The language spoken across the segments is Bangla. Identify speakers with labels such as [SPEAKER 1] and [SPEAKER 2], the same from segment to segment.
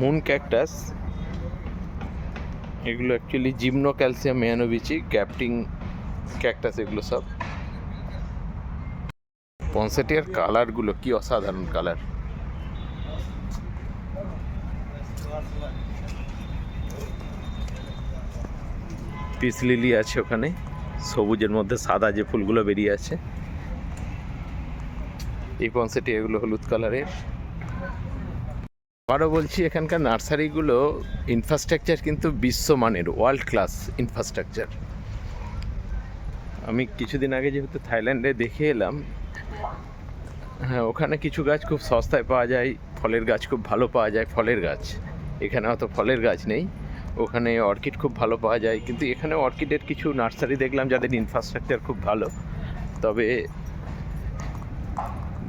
[SPEAKER 1] মুন ক্যাকটাস এগুলো অ্যাকচুয়ালি জিমনো ক্যালসিয়াম মেয়ানোবিচি ক্যাপটিং ক্যাকটাস এগুলো সব। পনসেটিয়ার কালারগুলো কি অসাধারণ কালার পিস লিলি আছে ওখানে, সবুজের মধ্যে সাদা যে ফুলগুলো বেরিয়ে আছে। এই পনসেটি এগুলো হলুদ কালারের আবারও বলছি, এখানকার নার্সারিগুলো ইনফ্রাস্ট্রাকচার কিন্তু বিশ্বমানের ওয়ার্ল্ড ক্লাস ইনফ্রাস্ট্রাকচার আমি কিছুদিন আগে যেহেতু থাইল্যান্ডে দেখে এলাম হ্যাঁ ওখানে কিছু গাছ খুব সস্তায় পাওয়া যায়, ফলের গাছ খুব ভালো পাওয়া যায়, ফলের গাছ। এখানে অত ফলের গাছ নেই, ওখানে অর্কিড খুব ভালো পাওয়া যায়, কিন্তু এখানে অর্কিডের কিছু নার্সারি দেখলাম যাদের ইনফ্রাস্ট্রাকচার খুব ভালো। তবে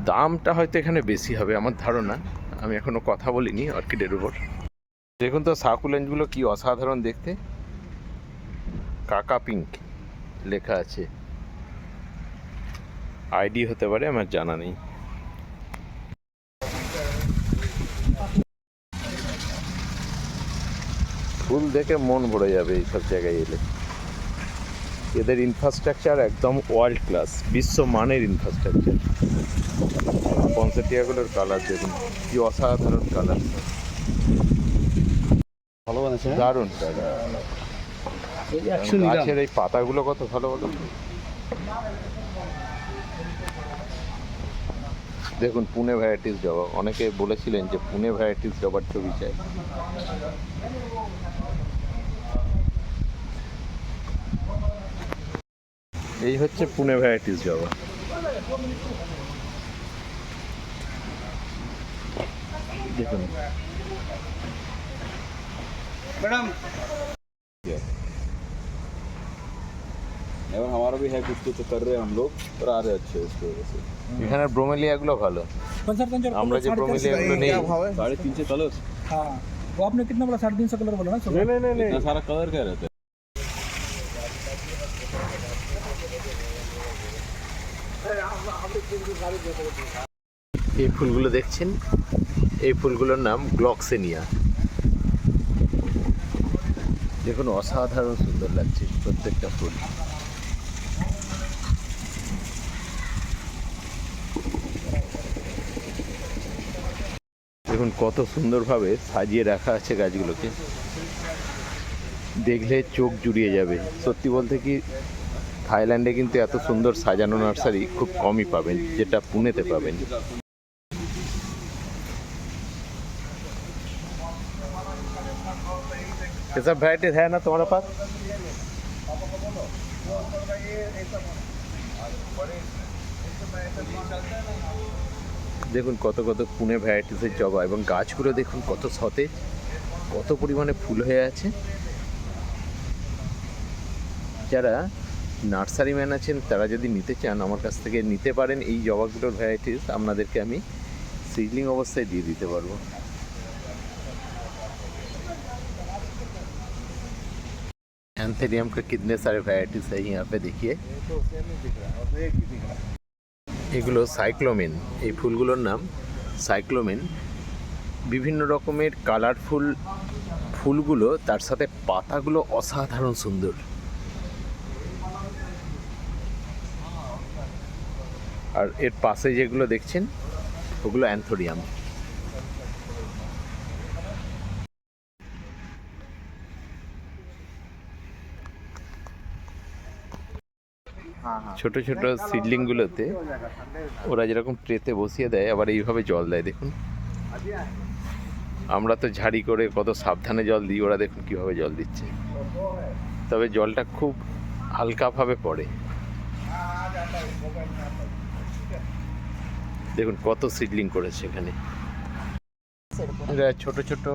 [SPEAKER 1] দামটা হয়তো এখানে বেশি হবে, আমার ধারণা। আমি এখনও কথা বলিনি অর্কিডের উপর। দেখুন তো সাকুলেন্টগুলো কি অসাধারণ দেখতে। কাকা পিঙ্ক লেখা আছে। আইডি হতে পারে, আমার জানা নেই। ফুল দেখে মন ভরে যাবে এইসব জায়গায় এলে। এদের ইনফ্রাস্ট্রাকচার একদম ওয়ার্ল্ড ক্লাস বিশ্বমানের ইনফ্রাস্ট্রাকচার পঞ্চাটিয়াগুলোর কালার দেখুন কি অসাধারণ কালার
[SPEAKER 2] ভালো বানাচ্ছে হ্যাঁ?
[SPEAKER 1] দারুণ গাছের এই পাতাগুলো কত ভালো ভালো দেখুন পুনে ভ্যারাইটিস জবা অনেকে বলেছিলেন যে পুনে ভ্যারাইটিস জবার ছবি চাই। এই হচ্ছে পুনে ভ্যারাইটিস জবা দেখুন
[SPEAKER 2] मैडम एवं हमारा भी है कुछ कुछ कर रहे हैं हम लोग पर आ रहे अच्छे इसकी वजह से
[SPEAKER 1] এখানে ব্রোমেলিয়াগুলো ভালো আমরা যে ব্রোমেলিয়াগুলো নেই
[SPEAKER 2] साढ़े तीन से कलर
[SPEAKER 3] हाँ वो आपने कितना बोला साढ़े तीन सौ कलर बोला ना सुबह
[SPEAKER 2] इतना सारा कलर क्या रहता है
[SPEAKER 1] এই ফুলগুলো দেখছেন? এই ফুলগুলোর নাম গ্লক্সেনিয়া। দেখুন, অসাধারণ সুন্দর লাগছে প্রত্যেকটা ফুল। দেখুন, কত সুন্দরভাবে সাজিয়ে রাখা আছে গাছগুলোকে। দেখলে চোখ জুড়িয়ে যাবে। সত্যি বলতে কি থাইল্যান্ডে কিন্তু এত সুন্দর সাজানো নার্সারি খুব কমই পাবেন যেটা পুনেতে পাবেন ये सब वैराइटीज है ना तुम्हारे पास দেখুন কত কত পুনে ভ্যারাইটিসের জবা এবং গাছগুলো দেখুন কত সতেজ কত পরিমাণে ফুল হয়ে আছে যারা নার্সারি ম্যান আছেন তারা যদি নিতে চান আমার কাছ থেকে নিতে পারেন এই জবাগুলোর ভ্যারাইটিস আপনাদেরকে আমি সিজলিং অবস্থায় দিয়ে দিতে পারবো एंथेरियम के कितने सारे वैरायटीज है यहाँ पे देखिए এগুলো সাইক্লোমেন এই ফুলগুলোর নাম সাইক্লোমেন বিভিন্ন রকমের কালারফুল ফুলগুলো তার সাথে পাতাগুলো অসাধারণ সুন্দর আর এর পাশে যেগুলো দেখছেন, ওগুলো অ্যান্থোরিয়াম ছোট ছোট সিডলিংগুলোতে ওরা যেরকম ট্রেতে বসিয়ে দেয়, আবার এইভাবে জল দেয়, দেখুন। আমরা তো ঝাড়ি করে কত সাবধানে জল দিই, ওরা দেখুন কীভাবে জল দিচ্ছে। তবে জলটা খুব হালকাভাবে পড়ে। দেখুন কত সিডলিং করেছে এখানে। এরা ছোট ছোট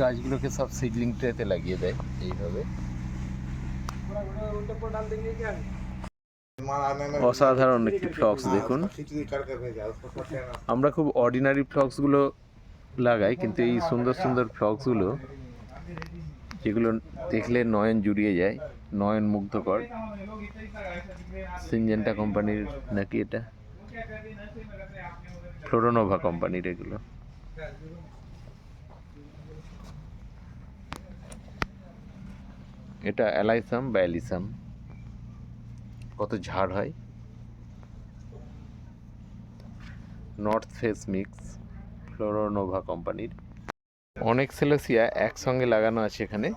[SPEAKER 1] গাছগুলোকে সব সিডলিং ট্রেতে লাগিয়ে দেয় এইভাবে। অসাধারণ একটি ফ্লক্স দেখুন। আমরা খুব অর্ডিনারি ফ্লক্সগুলো লাগাই কিন্তু এই সুন্দর সুন্দর ফ্লক্সগুলো যেগুলো দেখলে নয়ন জুড়িয়ে যায় নয়ন মুগ্ধকর সিনজেন্টা কোম্পানির নাকি এটা? ফ্লোরোনোভা কোম্পানির এগুলো এটা অ্যালাইসাম বা অ্যালিসাম কত ঝাড় হয়? নর্থ ফেস মিক্স ফ্লোরোনোভা কোম্পানির অনেক সেলোসিয়া একসঙ্গে লাগানো আছে এখানে।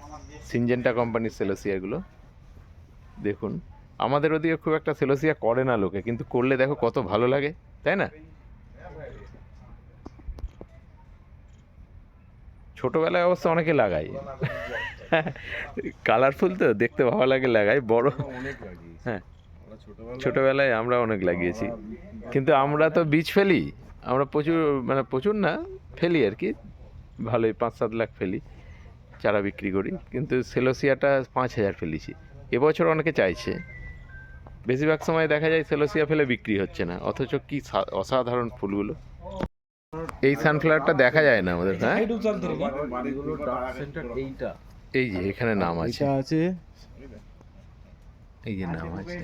[SPEAKER 1] সিনজেন্টা কোম্পানির সেলোসিয়াগুলো দেখুন। আমাদের ওদিকে খুব একটা সেলোসিয়া করে না লোকে কিন্তু করলে দেখো কত ভালো লাগে তাই না? ছোটবেলায় অবশ্য অনেকে লাগায়। কালারফুল তো দেখতে ভালো লাগে লাগায় বড় হ্যাঁ।
[SPEAKER 2] ছোটবেলায়
[SPEAKER 1] আমরা অনেক লাগিয়েছি। কিন্তু আমরা তো বীজ ফেলি আমরা প্রচুর মানে প্রচুর না ফেলি আর কি ভালোই পাঁচ সাত লাখ ফেলি চারা বিক্রি করি। কিন্তু সেলোসিয়াটা পাঁচ হাজার ফেলেছি। এবছর অনেকে চাইছে। বেশিরভাগ সময় দেখা যায় সেলোসিয়া ফেলে বিক্রি হচ্ছে না। অথচ কি অসাধারণ ফুলগুলো। এই সানফ্লাওয়ারটা দেখা যায় না আমাদের হ্যাঁ? এই যে এখানে নাম আছে।
[SPEAKER 2] আছে।
[SPEAKER 1] এই যে নাম আছে।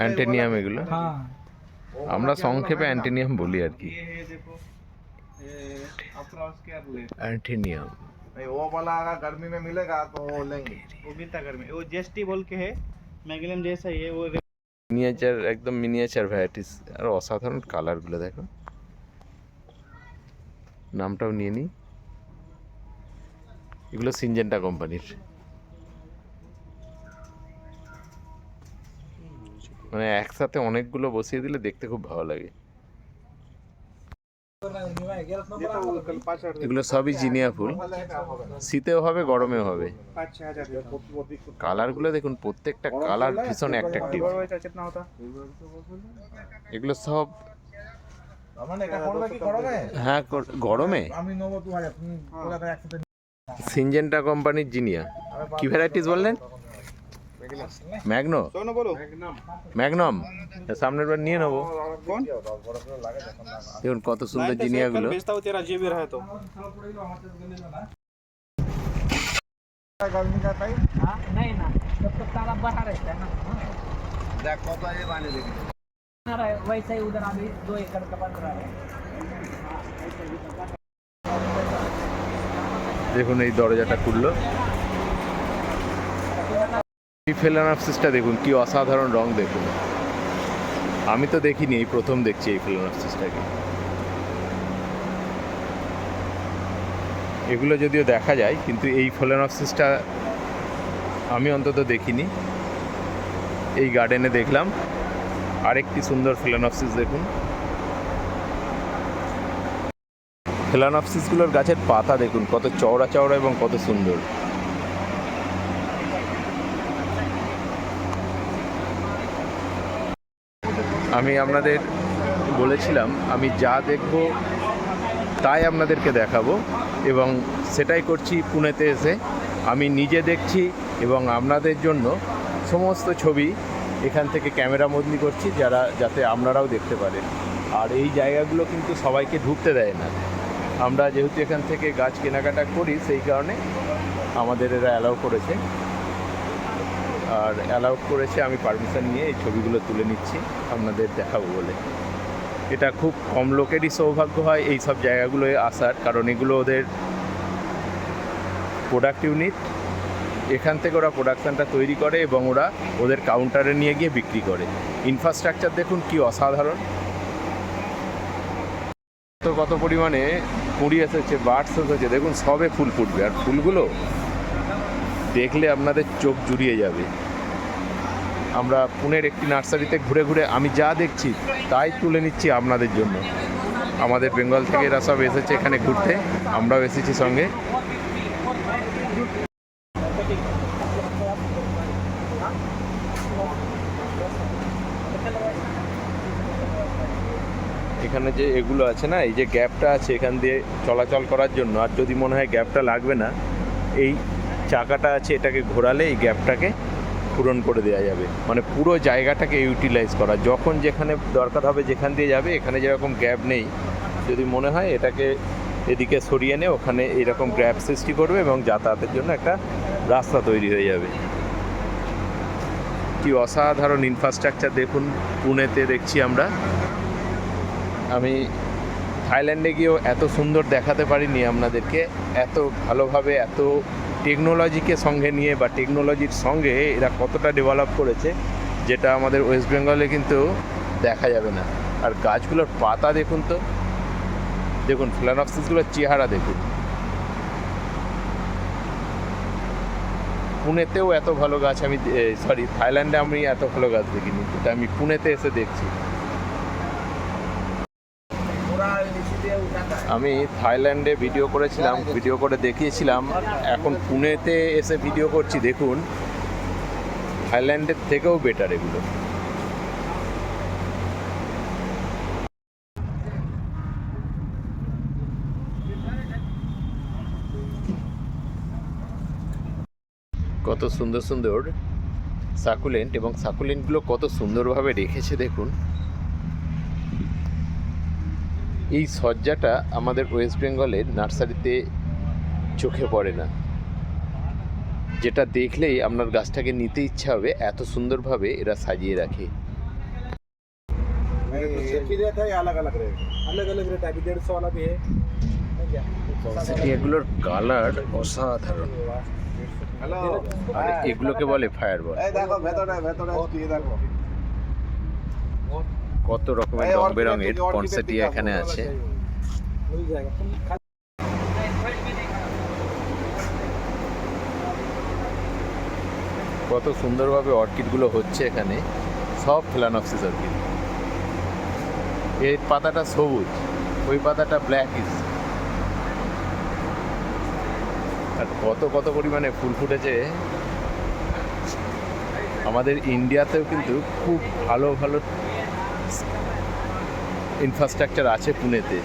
[SPEAKER 1] অ্যান্টেনিয়াম এগুলো?
[SPEAKER 3] হ্যাঁ।
[SPEAKER 1] আমরা সংক্ষেপে অ্যান্টেনিয়াম বলি আর কি। অ্যান্টেনিয়াম।
[SPEAKER 2] नहीं वो वाला अगर गर्मी में मिलेगा तो वो लेंगे
[SPEAKER 4] वो मिलता घर में वो जेस्टी बोल के है मैगलम जैसा ही है वो
[SPEAKER 1] মিনিয়েচার একদম মিনিয়েচার ভ্যারাইটিস আর অসাধারণ কালারগুলো দেখো নামটাও নিয়ে নিই এগুলো সিনজেন্টা কোম্পানির মানে একসাথে অনেকগুলো বসিয়ে দিলে দেখতে খুব ভালো লাগে
[SPEAKER 4] कल पाच हजार
[SPEAKER 1] এগুলো সবই জিনিয়া ফুল। শীতেও হবে, গরমেও হবে। কালারগুলো দেখুন, প্রত্যেকটা কালার ভীষণ অ্যাট্রাকটিভ এগুলো সব হ্যাঁ গরমে? সিনজেন্টা কোম্পানির জিনিয়া। কি ভ্যারাইটিস বললেন? ম্যাগনো
[SPEAKER 4] सोनो बोलो
[SPEAKER 1] ম্যাগনম সামনের বার নিয়ে নেবো
[SPEAKER 4] कौन
[SPEAKER 1] দেখুন কত সুন্দর জিনিয়াগুলো
[SPEAKER 4] बेचता हूँ तेरा जे भी रहे तो
[SPEAKER 2] गर्मी का टाइम
[SPEAKER 5] हाँ, नहीं ना जब तक ताला बना रहता है ना हाँ,
[SPEAKER 2] देख कत ये पानी देखी
[SPEAKER 5] बना रहे वैसे ही उधर अभी दो एकड़ का बन रहा है
[SPEAKER 1] দেখুন এই দরজাটা খুললো এই দেখুন, কি অসাধারণ রং দেখুন। আমি তো দেখিনি, এই প্রথম দেখছি এই ফেলানাপসিসটাকে এগুলো যদিও দেখা যায়, কিন্তু এই ফেলানাপসিসটা আমি অন্তত দেখিনি। এই গার্ডেনে দেখলাম, আরেকটি সুন্দর ফেলানপসিস দেখুন। ফেলানপসিসগুলোর গাছের পাতা দেখুন, কত চওড়া চওড়া এবং কত সুন্দর। আমি আপনাদের বলেছিলাম, আমি যা দেখব তাই আপনাদেরকে দেখাবো এবং সেটাই করছি পুনেতে এসে। আমি নিজে দেখছি এবং আপনাদের জন্য সমস্ত ছবি এখান থেকে ক্যামেরা বন্দি করছি যারা, যাতে আপনারাও দেখতে পারেন। আর এই জায়গাগুলো কিন্তু সবাইকে ঢুকতে দেয় না। আমরা যেহেতু এখান থেকে গাছ কেনাকাটা করি, সেই কারণে আমাদের এরা অ্যালাউ করেছে। আর অ্যালাউ করেছে, আমি পারমিশন নিয়ে এই ছবিগুলো তুলে নিচ্ছি, আপনাদের দেখাবো বলে। এটা খুব কম লোকেরই সৌভাগ্য হয় এই সব জায়গাগুলোয় আসার, কারণ এগুলো ওদের প্রোডাক্ট ইউনিট এখান থেকে ওরা প্রোডাকশানটা তৈরি করে এবং ওরা ওদের কাউন্টারে নিয়ে গিয়ে বিক্রি করে। ইনফ্রাস্ট্রাকচার দেখুন কি অসাধারণ। তো কত পরিমাণে কুড়ি এসেছে, বার্ডস এসেছে, দেখুন সবে ফুল ফুটবে। আর ফুলগুলো দেখলে আপনাদের চোখ জুড়িয়ে যাবে। আমরা পুনের একটি নার্সারিতে ঘুরে ঘুরে আমি যা দেখছি তাই তুলে নিচ্ছি আপনাদের জন্য। আমাদের বেঙ্গল থেকে এরা সব এসেছে এখানে ঘুরতে, আমরাও এসেছি সঙ্গে। এখানে যে এগুলো আছে না, এই যে গ্যাপটা আছে এখান দিয়ে চলাচল করার জন্য, আর যদি মনে হয় গ্যাপটা লাগবে না, এই চাকাটা আছে এটাকে ঘোরালে এই গ্যাপটাকে পূরণ করে দেওয়া যাবে। মানে পুরো জায়গাটাকে ইউটিলাইজ করা। যখন যেখানে দরকার হবে যেখান দিয়ে যাবে, এখানে যেরকম গ্যাপ নেই, যদি মনে হয় এটাকে এদিকে সরিয়ে এনে ওখানে এরকম গ্যাপ সৃষ্টি করবে এবং যাতায়াতের জন্য একটা রাস্তা তৈরি হয়ে যাবে। কি অসাধারণ ইনফ্রাস্ট্রাকচার দেখুন, পুনেতে দেখছি আমরা। আমি থাইল্যান্ডে গিয়েও এত সুন্দর দেখাতে পারিনি আপনাদেরকে। এত ভালোভাবে, এত টেকনোলজিকে সঙ্গে নিয়ে বা টেকনোলজির সঙ্গে এরা কতটা ডেভেলপ করেছে, যেটা আমাদের ওয়েস্ট বেঙ্গলে কিন্তু দেখা যাবে না। আর গাছগুলোর পাতা দেখুন তো। দেখুন ফ্লানপসিসগুলোর চেহারা দেখুন। পুনেতেও এত ভালো গাছ আমি সরি থাইল্যান্ডে আমি এত ভালো গাছ দেখিনি। এটা আমি পুনেতে এসে দেখছি। আমি থাইল্যান্ডে ভিডিও করেছিলাম ভিডিও করে দেখিয়েছিলাম। এখন পুনেতে এসে ভিডিও করছি দেখুন। থাইল্যান্ডের থেকেও বেটার এগুলো। কত সুন্দর সুন্দর সাকুলেন্ট এবং সাকুলেন্টগুলো কত সুন্দরভাবে রেখেছে দেখুন। এই সজ্জাটা আমাদের ওয়েস্ট বেঙ্গলের নার্সারিতে চোখে পড়ে না। যেটা দেখলেই আপনার গাছটাকে নিতে ইচ্ছা হবে এত সুন্দরভাবে এরা সাজিয়ে রাখে। এগুলোর কালার অসাধারণ। এগুলোকে বলে ফায়ার বল
[SPEAKER 2] দেখো ভেতরে ভেতরে দেখো।
[SPEAKER 1] কত রকমের রং বেরঙের পনসেটিয়া এখানে আছে। কত সুন্দরভাবে অর্কিডগুলো হচ্ছে এখানে। সব ফিলানক্সিস অর্কিড। এই পাতাটা সবুজ ওই পাতাটা ব্ল্যাক ইস আর কত কত পরিমাণে ফুল ফুটেছে। আমাদের ইন্ডিয়াতেও কিন্তু খুব ভালো ভালো ইনফ্রাস্ট্রাকচার আছে পুনেতে।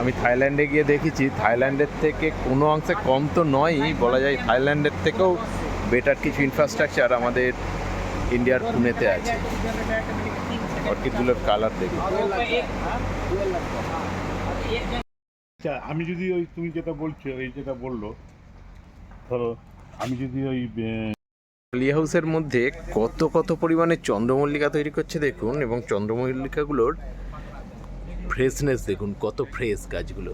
[SPEAKER 1] আমি থাইল্যান্ডে গিয়ে দেখেছি থাইল্যান্ডের থেকে কোনো অংশে কম তো নয়ই বলা যায় থাইল্যান্ডের থেকেও বেটার কিছু ইনফ্রাস্ট্রাকচার আমাদের ইন্ডিয়ার পুনেতে আছে। অর্কিডগুলোর কালার দেখুন।
[SPEAKER 6] আচ্ছা আমি যদি ওই তুমি যেটা বলছো এই যেটা বলল ধরো আমি যদি ওই
[SPEAKER 1] হাউসের মধ্যে কত কত পরিমাণে চন্দ্রমল্লিকা তৈরি করছে দেখুন এবং চন্দ্রমল্লিকাগুলোর ফ্রেশনেস দেখুন কত ফ্রেশ গাছগুলো।